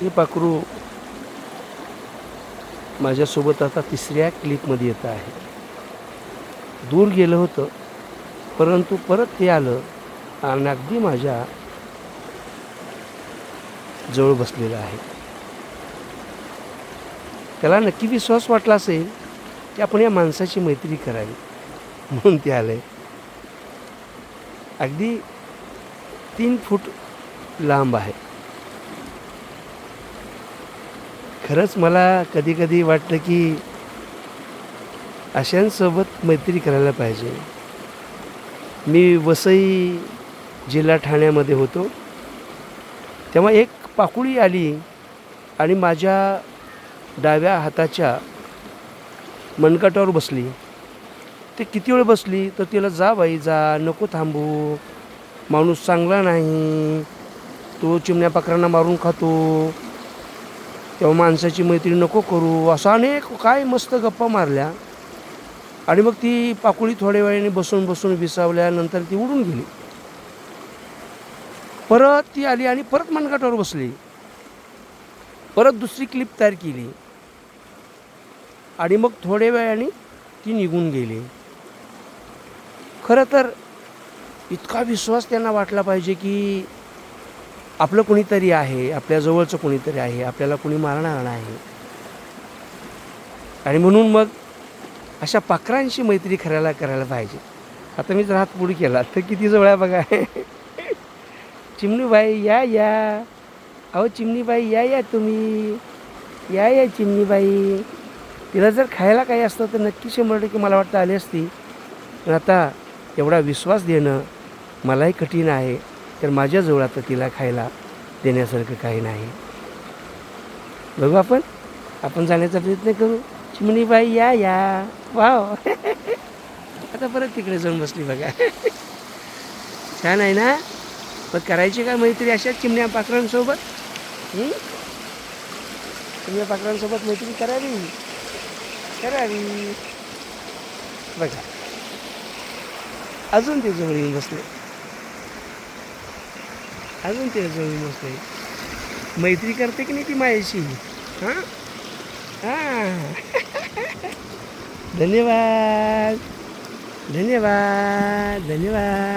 हे पाखरू माझ्यासोबत आता तिसऱ्या क्लिपमध्ये येतं आहे. दूर गेलं होतं परंतु परत ते आलं आणि अगदी माझ्या जवळ बसलेलं आहे. त्याला नक्की विश्वास वाटला असेल की आपण या माणसाची मैत्री करावी म्हणून ते आलं. आहे अगदी तीन फूट लांब आहे. खरंच मला कधी कधी वाटतं की अशांसोबत मैत्री करायला पाहिजे. मी वसई जिल्हा ठाण्यामध्ये होतो. तेव्हा एक पाकुळी आली आणि माझ्या डाव्या हाताच्या मनकाटावर बसली. ते किती वेळ बसली? तर तिला जा बाई जा नको थांबू. माणूस चांगला नाही. तो चिमण्या पाकरांना मारून खातो. तेव्हा माणसाची मैत्री नको करू असं अनेक काय मस्त गप्पा मारल्या. आणि मग ती पाकुळी थोड्या वेळाने बसून बसून विसावल्यानंतर ती उडून गेली. परत ती आली आणि परत मनगटावर बसली. परत दुसरी क्लिप तयार केली. आणि मग थोड्या वेळाने ती निघून गेली. खरं तर इतका विश्वास त्यांना वाटला पाहिजे की आपलं कुणीतरी आहे आपल्या जवळचं कुणीतरी आहे आपल्याला कुणी मारणार नाही. आणि म्हणून मग अशा पाखरांशी मैत्री करायला करायला पाहिजे. आता मी जर हात पुढे केला तर किती जवळ आहे बघा. चिमणीबाई या या. अहो चिमणीबाई या या तुम्ही. या या चिमणीबाई. तिला जर खायला काही असतं तर नक्की शंभर टक्के मला वाटतं आली असती. पण आता एवढा विश्वास देणं मलाही कठीण आहे. तर माझ्याजवळ आता तिला खायला देण्यासारखं काही नाही. बघू आपण. आपण जाण्याचा प्रयत्न करू. चिमणीबाई या या. वाव. आता परत तिकडे जाऊन बसली बघा. छान आहे ना? मग करायची का मैत्री अशा चिमण्या पाखरांसोबत चिमण्या पाखरांसोबत मैत्री करावी. करावी. बघा. अजून ते जवळ येऊन बसले. अजून ते जवळ मस्त आहे. मैत्री करते की नाही ती माझ्याशी हां? हां. धन्यवाद. धन्यवाद. धन्यवाद.